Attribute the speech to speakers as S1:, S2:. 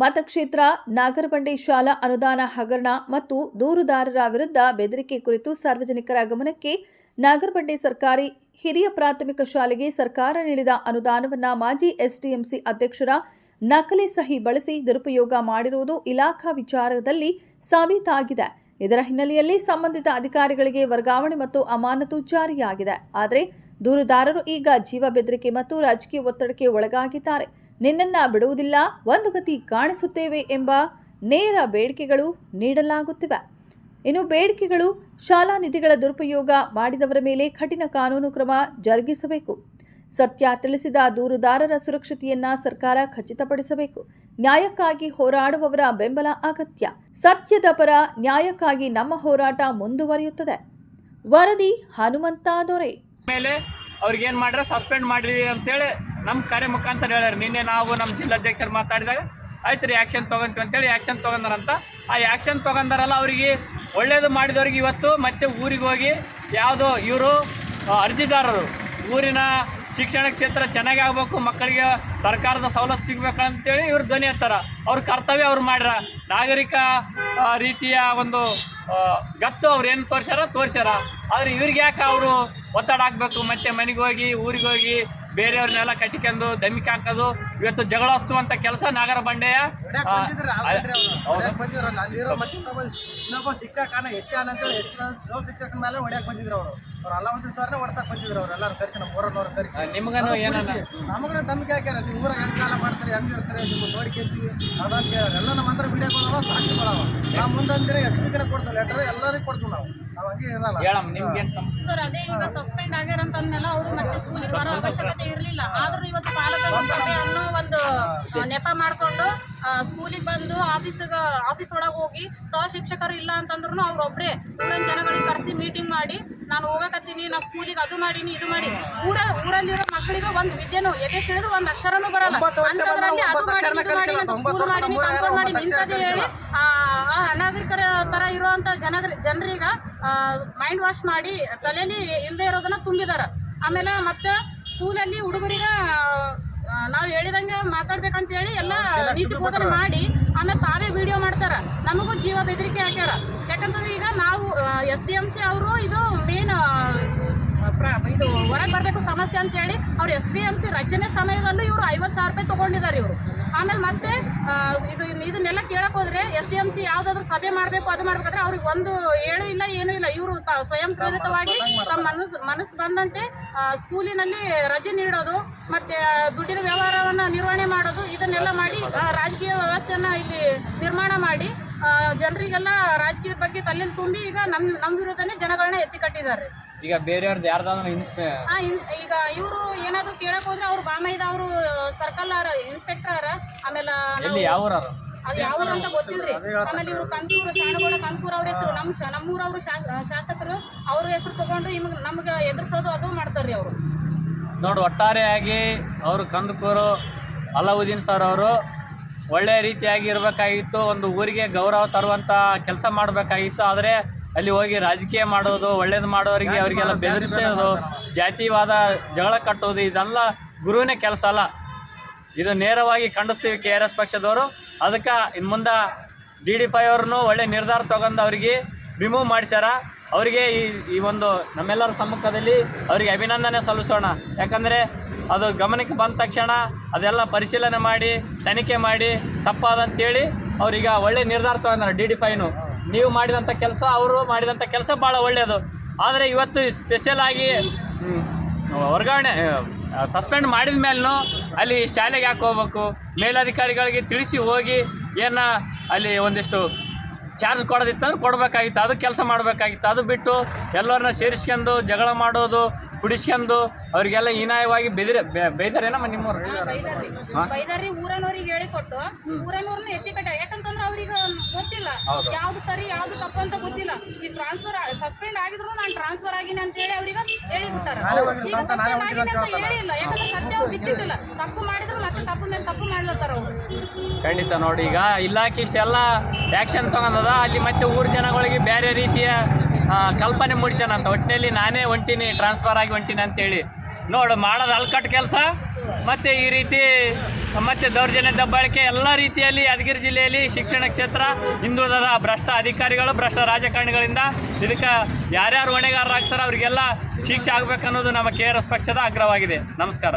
S1: ಮತಕ್ಷೇತ್ರ, ನಾಗರಬಂಡೆ ಶಾಲಾ ಅನುದಾನ ಹಗರಣ ಮತ್ತು ದೂರುದಾರರ ವಿರುದ್ಧ ಬೆದರಿಕೆ ಕುರಿತು ಸಾರ್ವಜನಿಕರ ಗಮನಕ್ಕೆ ನಾಗರಬಂಡೆ ಸರ್ಕಾರಿ ಹಿರಿಯ ಪ್ರಾಥಮಿಕ ಶಾಲೆಗೆ ಸರ್ಕಾರ ನೀಡಿದ ಅನುದಾನವನ್ನ ಮಾಜಿ ಎಸ್ಡಿಎಂಸಿ ಅಧ್ಯಕ್ಷರ ನಕಲಿ ಸಹಿ ಬಳಸಿ ದುರುಪಯೋಗ ಮಾಡಿರುವುದು ಇಲಾಖಾ ವಿಚಾರದಲ್ಲಿ ಸಾಬೀತಾಗಿದೆ. ಇದರ ಹಿನ್ನೆಲೆಯಲ್ಲಿ ಸಂಬಂಧಿತ ಅಧಿಕಾರಿಗಳಿಗೆ ವರ್ಗಾವಣೆ ಮತ್ತು ಅಮಾನತು ಜಾರಿಯಾಗಿದೆ. ಆದರೆ ದೂರುದಾರರು ಈಗ ಜೀವ ಬೆದರಿಕೆ ಮತ್ತು ರಾಜಕೀಯ ಒತ್ತಡಕ್ಕೆ ಒಳಗಾಗಿದ್ದಾರೆ. ನಿನ್ನನ್ನ ಬಿಡುವುದಿಲ್ಲ, ಒಂದು ಗತಿ ಕಾಣಿಸುತ್ತೇವೆ ಎಂಬ ನೇರ ಬೇಡಿಕೆಗಳು ನೀಡಲಾಗುತ್ತಿವೆ. ಇನ್ನು ಬೇಡಿಕೆಗಳು, ಶಾಲಾ ನಿಧಿಗಳ ದುರುಪಯೋಗ ಮಾಡಿದವರ ಮೇಲೆ ಕಠಿಣ ಕಾನೂನು ಕ್ರಮ ಜರುಗಿಸಬೇಕು. ಸತ್ಯ ತಿಳಿಸಿದ ದೂರುದಾರರ ಸುರಕ್ಷತೆಯನ್ನ ಸರ್ಕಾರ ಖಚಿತಪಡಿಸಬೇಕು. ನ್ಯಾಯಕ್ಕಾಗಿ ಹೋರಾಡುವವರ ಬೆಂಬಲ ಅಗತ್ಯ. ಸತ್ಯದ ಪರ ನ್ಯಾಯಕ್ಕಾಗಿ ನಮ್ಮ ಹೋರಾಟ ಮುಂದುವರಿಯುತ್ತದೆ. ವರದಿ ಹನುಮಂತ ದೊರೆ.
S2: ಮೇಲೆ ಅವ್ರಿಗೆ ಏನ್ ಮಾಡ್ರೆ ಸಸ್ಪೆಂಡ್ ಮಾಡಿರಿ ಅಂತೇಳಿ ನಮ್ಮ ಕರೆ ಮುಖಾಂತರ ಹೇಳ್ಯಾರ. ನಿನ್ನೆ ನಾವು ನಮ್ಮ ಜಿಲ್ಲಾಧ್ಯಕ್ಷರು ಮಾತಾಡಿದಾಗ, ಆಯ್ತು ರೀ ಆ್ಯಕ್ಷನ್ ತೊಗೊಂತೀವಿ ಅಂತೇಳಿ ಆ್ಯಕ್ಷನ್ ತೊಗೊಂಡಾರಂತ. ಆ ಆ್ಯಕ್ಷನ್ ತೊಗೊಂಡಾರಲ್ಲ ಅವರಿಗೆ ಒಳ್ಳೇದು ಮಾಡಿದವ್ರಿಗೆ ಇವತ್ತು ಮತ್ತೆ ಊರಿಗೆ ಹೋಗಿ ಯಾವುದೋ ಇವರು ಅರ್ಜಿದಾರರು. ಊರಿನ ಶಿಕ್ಷಣ ಕ್ಷೇತ್ರ ಚೆನ್ನಾಗಿ ಆಗಬೇಕು, ಮಕ್ಕಳಿಗೆ ಸರ್ಕಾರದ ಸವಲತ್ತು ಸಿಗ್ಬೇಕಂತೇಳಿ ಇವ್ರು ಧ್ವನಿ ಎತ್ತಾರ. ಅವ್ರ ಕರ್ತವ್ಯ ಅವ್ರು ಮಾಡ್ಯಾರ. ನಾಗರಿಕ ರೀತಿಯ ಒಂದು ಗತ್ತು ಅವ್ರು ಏನು ತೋರ್ಸ್ಯಾರ ತೋರ್ಸ್ಯಾರ. ಆದರೆ ಇವ್ರಿಗೆ ಯಾಕೆ ಅವರು ಒತ್ತಡ ಹಾಕಬೇಕು? ಮತ್ತೆ ಮನೆಗೆ ಹೋಗಿ, ಊರಿಗೆ ಹೋಗಿ ಬೇರೆಯವ್ರನ್ನೆಲ್ಲ ಕಟ್ಟಿಕೊಂಡು ದಮಿಕೆ ಹಾಕೋದು. ಇವತ್ತು ಜಗಳ ಅಂತ ಕೆಲಸ ನಾಗರ ಬಂಡೆಯ.
S3: ಇನ್ನೊಬ್ಬ ಶಿಕ್ಷಕನ ಎಸ್ ಅಂತೇಳಿ ಎಸ್ ಶಿಕ್ಷಕನ ಮೇಲೆ ಹೊಡ್ಯಾಕ್ ಬಂದಿದ್ರು ಅವರು. ಅವ್ರು ಅಲ್ಲಾವುದ್ದೀನ್ ಸರ್ನೇ ಹೊಡ್ಸಕ್ ಬಂದಿದ್ರು ಅವ್ರು. ಎಲ್ಲರೂ ಕರೆಸಿ ನಮ್ಮ ಊರನ್ನವ್ರು ಕರ್ಸಿ.
S2: ನಿಮ್ಗನು ಏನನ್ನ?
S3: ನಮಗನ ಹಾಕ್ಯಾರ. ನೀವು ಊರಾಗ ಹೆಂಗ್ ಕಾಲ ಮಾಡ್ತಾರೆ ಹೆಂಗ್ ಇರ್ತಾರೆ ನೀವು ನೋಡ್ಕೊಂತೀವಿ ಕೇಳ್ಯಾರ ಎಲ್ಲ ನಮ್ಮ ಹತ್ರ ಸಾಕ್ಷಿ ಕೊಡವ ನಾವು ಮುಂದಂದ್ರೆ ಎಸ್ ಪಿಗೆ ಕೊಡ್ತೀವಿ ಲೆಟರ್ ಎಲ್ಲರಿಗೂ ಕೊಡ್ತೀವಿ ನಾವು. ಹಂಗೆ ಇರಲ್ಲ
S4: ಸರ್ ಅದೇ ಈಗ ಸಸ್ಪೆಂಡ್ ಆಗ್ಯಾರ ಅಂತ ಅಂದ್ಮೇಲೆ ಅವರು ಮತ್ತೆ ಸ್ಕೂಲಿಗೆ ಬರೋ ಅವಶ್ಯಕತೆ ಇರಲಿಲ್ಲ. ಆದ್ರೂ ಇವತ್ತು ಪಾಲಕರ ಅನ್ನೋ ಒಂದು ನೆಪ ಮಾಡ್ಕೊಂಡು ಸ್ಕೂಲಿಗೆ ಬಂದು ಆಫೀಸಿಗೆ ಆಫೀಸ್ ಒಳಗೆ ಹೋಗಿ ಸಹ ಶಿಕ್ಷಕರು ಇಲ್ಲ ಅಂತಂದ್ರು ಒಬ್ರೆ. ಊರಿನ ಜನಗಳಿಗೆ ಕರೆಸಿ ಮೀಟಿಂಗ್ ಮಾಡಿ ನಾನು ಹೋಗಕತ್ತೀನಿ ನಾ ಸ್ಕೂಲಿಗೆ ಅದು ಮಾಡೀನಿ ಇದು ಮಾಡಿ ಊರ ಊರಲ್ಲಿರೋ ಮಕ್ಕಳಿಗೆ ಒಂದು ವಿದ್ಯೆನೂ ಎದೆ ಸಿಡಿದ್ರು ಒಂದು ಅಕ್ಷರನು ಬರಲ್ಲ. ಅಂತದ್ರಲ್ಲಿ ಅದು ಮಾಡಿ ಮಾಡಿ. ಸ್ಕೂಲ್ ಕಂಟ್ರೋಲ್ ಮಾಡಿ ನಿಂತದೇ ಹೇಳಿ ಅನಾಗರಿಕರ ತರ ಇರುವಂತ ಜನ ಜನರೀಗ ಮೈಂಡ್ ವಾಶ್ ಮಾಡಿ ತಲೆಯಲ್ಲಿ ಇಲ್ಲದೆ ಇರೋದನ್ನ ತುಂಬಿದಾರ. ಆಮೇಲೆ ಮತ್ತೆ ಸ್ಕೂಲಲ್ಲಿ ಹುಡುಗರಿಗೆ ನಾವು ಹೇಳಿದಂಗೆ ಮಾತಾಡ್ಬೇಕಂತ ಹೇಳಿ ಎಲ್ಲ ನೀತಿ ಬೋಧನೆ ಮಾಡಿ ಆಮೇಲೆ ತಾವೇ ವಿಡಿಯೋ ಮಾಡ್ತಾರ. ನಮಗೂ ಜೀವ ಬೆದರಿಕೆ ಹಾಕ್ಯಾರ. ಯಾಕಂತಂದ್ರೆ ಈಗ ನಾವು ಎಸ್ ಡಿ ಎಂ ಸಿ ಅವರು ಇದು ಮೇನ್ ಇದು ಹೊರಗೆ ಬರಬೇಕು ಸಮಸ್ಯೆ ಅಂತೇಳಿ ಅವ್ರು ಎಸ್ ಬಿ ಎಂ ಸಿ ರಚನೆ ಸಮಯದಲ್ಲೂ ಇವರು ಐವತ್ತು ಸಾವಿರ ರೂಪಾಯಿ ತೊಗೊಂಡಿದ್ದಾರೆ ಇವರು. ಆಮೇಲೆ ಮತ್ತೆ ಇದು ಇದನ್ನೆಲ್ಲ ಕೇಳೋಕ್ಕೋದ್ರೆ ಎಸ್ ಡಿ ಎಂ ಸಿ ಯಾವುದಾದ್ರೂ ಸಭೆ ಮಾಡಬೇಕು ಅದು ಮಾಡ್ಬೇಕಾದ್ರೆ ಅವ್ರಿಗೆ ಒಂದು ಹೇಳು ಇಲ್ಲ ಏನೂ ಇಲ್ಲ. ಇವರು ಸ್ವಯಂ ಪ್ರೇರಿತವಾಗಿ ತಮ್ಮ ಮನಸ್ಸು ಮನಸ್ಸು ಬಂದಂತೆ ಸ್ಕೂಲಿನಲ್ಲಿ ರಜೆ ನೀಡೋದು ಮತ್ತೆ ದುಡ್ಡಿನ ವ್ಯವಹಾರವನ್ನು ನಿರ್ವಹಣೆ ಮಾಡೋದು ಇದನ್ನೆಲ್ಲ ಮಾಡಿ ರಾಜಕೀಯ ವ್ಯವಸ್ಥೆಯನ್ನು ಇಲ್ಲಿ ನಿರ್ಮಾಣ ಮಾಡಿ ಜನರಿಗೆಲ್ಲ ರಾಜಕೀಯದ ಬಗ್ಗೆ ತಲೆಯಲ್ಲಿ ತುಂಬಿ ಈಗ ನಮ್ಮ ನಮ್ಮ ವಿರುದ್ಧನೇ ಜನಗಳನ್ನ ಎತ್ತಿ ಕಟ್ಟಿದ್ದಾರೆ.
S2: ಈಗ ಬೇರೆಯವ್ರದ್ದು ಯಾರ್ದಾದ್ರು ಇನ್ಸ್ಪೆ
S4: ಆ, ಇನ್- ಈಗ ಇವರು ಏನಾದ್ರು ಕೇಳಕ್ ಹೋದ್ರೆ ಅವ್ರು ಬಾಮೈದ ಅವರು ಸರ್ಕಲ್ ಇನ್ಸ್ಪೆಕ್ಟರ್ ಆಮೇಲೆ ನಾವು-
S2: ಎಲ್ಲಿ ಯಾವ ಊರವ್ರು?
S4: ಅದು ಯಾವ ಊರು ಅಂತ ಗೊತ್ತಿಲ್ರಿ ಆಮೇಲೆ ಇವರು ಕಂತೂರು ಶಾಣಗೋಡ ಕಂಕೂರ್ ಅವ್ರ ಹೆಸರು ನಮ್ಮ ಶ- ನಮ್ಮೂರವ್ರು ಶಾಸ- ಶಾಸಕರು ಅವ್ರ ಹೆಸರು ತಗೊಂಡು ನಿಮಗೆ ನಮ್ಗೆ ಎದುರಿಸೋದು ಅದು ಮಾಡ್ತಾರ್ರಿ ಅವರು
S2: ನೋಡು ಒಟ್ಟಾರೆಯಾಗಿ ಅವರು ಕಂದಕೂರು ಅಲಾವುದ್ದೀನ್ ಸರ್ ಅವರು ಒಳ್ಳೆಯ ರೀತಿಯಾಗಿ ಇರಬೇಕಾಗಿತ್ತು ಒಂದು ಊರಿಗೆ ಗೌರವ ತರುವಂಥ ಕೆಲಸ ಮಾಡಬೇಕಾಗಿತ್ತು ಆದರೆ ಅಲ್ಲಿ ಹೋಗಿ ರಾಜಕೀಯ ಮಾಡೋದು ಒಳ್ಳೇದು ಮಾಡೋರಿಗೆ ಅವರಿಗೆಲ್ಲ ಬೆದರಿಸೋದು ಜಾತಿವಾದ ಜಗಳ ಕಟ್ಟೋದು ಇದೆಲ್ಲ ಗುರುವಿನ ಕೆಲಸ ಅಲ್ಲ. ಇದು ನೇರವಾಗಿ ಖಂಡಿಸ್ತೀವಿ ಕೆ ಆರ್ ಎಸ್ ಪಕ್ಷದವರು. ಅದಕ್ಕೆ ಇನ್ನು ಮುಂದೆ ಡಿ ಡಿ ಪೈ ಅವ್ರನ್ನೂ ಒಳ್ಳೆ ನಿರ್ಧಾರ ತೊಗೊಂಡು ಅವರಿಗೆ ರಿಮೂವ್ ಮಾಡಿಸ್ಯಾರ. ಅವರಿಗೆ ಈ ಈ ಒಂದು ನಮ್ಮೆಲ್ಲರ ಸಮ್ಮುಖದಲ್ಲಿ ಅವರಿಗೆ ಅಭಿನಂದನೆ ಸಲ್ಲಿಸೋಣ. ಯಾಕಂದರೆ ಅದು ಗಮನಕ್ಕೆ ಬಂದ ತಕ್ಷಣ ಅದೆಲ್ಲ ಪರಿಶೀಲನೆ ಮಾಡಿ ತನಿಖೆ ಮಾಡಿ ತಪ್ಪಾದಂತೇಳಿ ಅವ್ರೀಗ ಒಳ್ಳೆ ನಿರ್ಧಾರ ತಗೊಂಡಾರ ಡಿ ಡಿ ಫೈನು. ನೀವು ಮಾಡಿದಂಥ ಕೆಲಸ, ಅವರು ಮಾಡಿದಂಥ ಕೆಲಸ ಭಾಳ ಒಳ್ಳೆಯದು. ಆದರೆ ಇವತ್ತು ಸ್ಪೆಷಲ್ ಆಗಿ ವರ್ಗಾವಣೆ ಸಸ್ಪೆಂಡ್ ಮಾಡಿದ ಮೇಲೂ ಅಲ್ಲಿ ಶಾಲೆಗೆ ಯಾಕೆ ಹೋಗ್ಬೇಕು? ಮೇಲಧಿಕಾರಿಗಳಿಗೆ ತಿಳಿಸಿ ಹೋಗಿ ಏನ ಅಲ್ಲಿ ಒಂದಿಷ್ಟು ಚಾರ್ಜ್ ಕೊಡೋದಿತ್ತಂದ್ರೆ ಕೊಡಬೇಕಾಗಿತ್ತು. ಅದು ಕೆಲಸ ಮಾಡಬೇಕಾಗಿತ್ತು. ಅದು ಬಿಟ್ಟು ಎಲ್ಲರನ್ನ ಸೇರಿಸ್ಕೊಂಡು ಜಗಳ ಮಾಡೋದು ಕುಡಿಸ್ಕೊಂಡು ಅವರಿಗೆಲ್ಲ ಹೀನಾಯವಾಗಿ ಬೆದಿರ ಬೈದಾರೇನಮ್ಮ ನಿಮ್ಮವ್ರು?
S4: ಹೇಳಿ ಊರನವ್ರಿಗೆ ಹೇಳಿಕೊಟ್ಟು ಊರನವ್ರನ್ನ ಎತ್ತಿ ಕಟ್ಟ ಯಾಕಂತಂದ್ರೆ ಅವ್ರಿಗೆ ಗೊತ್ತಿಲ್ಲ. ಯಾವ್ದು ಸರಿ ಯಾವ್ದು ತಪ್ಪು ಅಂತ ಗೊತ್ತಿಲ್ಲ. ಈ ಟ್ರಾನ್ಸ್ಫರ್ ಸಸ್ಪೆಂಡ್ ಆಗಿದ್ರು ನಾನು ಟ್ರಾನ್ಸ್ಫರ್ ಆಗಿನಿ ಅಂತ ಹೇಳಿ ಅವ್ರಿಗೆ ಹೇಳಿಬಿಟ್ಟಾರ.
S3: ನಾನೇ
S4: ಈಗ ಸಸ್ಪೆಂಡ್
S3: ಹೋಗಿದ್ದು
S4: ಆಗಿದೆ
S3: ಅಂತ
S4: ಅಂತ ಹೇಳಿಲ್ಲ. ಯಾಕಂದ್ರೆ ಸತ್ಯ ಅವ್ರು ಬಿಚ್ಚಿಟ್ಟಿಲ್ಲ. ತಪ್ಪು ಮಾಡಿದ್ರು ಮತ್ತೆ ತಪ್ಪು ಮೇಲೆ ತಪ್ಪು ಮಾಡ್ಲತ್ತಾರ ಅವ್ರು.
S2: ಖಂಡಿತ ನೋಡಿ ಈಗ ಇಲಾಖೆ ಇಷ್ಟೆಲ್ಲ ಆ್ಯಕ್ಷನ್ ತಗೊಂಡದ ಅಲ್ಲಿ ಮತ್ತೆ ಊರ ಜನಗಳಿಗೆ ಬೇರೆ ರೀತಿಯ ಕಲ್ಪನೆ ಮೂಡಿಸ್ಯಾನ ಅಂತ. ಒಟ್ಟಿನಲ್ಲಿ ನಾನೇ ಹೊಂಟೀನಿ ಟ್ರಾನ್ಸ್ಫರ್ ಆಗಿ ಹೊಂಟೀನಿ ಅಂತೇಳಿ. ನೋಡು, ಮಾಡೋದು ಅಲ್ಕಟ್ ಕೆಲಸ, ಮತ್ತು ಈ ರೀತಿ ಮತ್ತು ದೌರ್ಜನ್ಯ, ದಬ್ಬಾಳಿಕೆ ಎಲ್ಲ ರೀತಿಯಲ್ಲಿ ಯಾದಗಿರಿ ಜಿಲ್ಲೆಯಲ್ಲಿ ಶಿಕ್ಷಣ ಕ್ಷೇತ್ರ ಹಿಂದುಳಿದ ಭ್ರಷ್ಟ ಅಧಿಕಾರಿಗಳು, ಭ್ರಷ್ಟ ರಾಜಕಾರಣಿಗಳಿಂದ ಇದಕ್ಕೆ ಯಾರ್ಯಾರು ಹೊಣೆಗಾರರಾಗ್ತಾರೋ ಅವರಿಗೆಲ್ಲ ಶಿಕ್ಷೆ ಆಗಬೇಕನ್ನೋದು ನಮ್ಮ ಕೆ ಪಕ್ಷದ ಆಗ್ರಹವಾಗಿದೆ. ನಮಸ್ಕಾರ.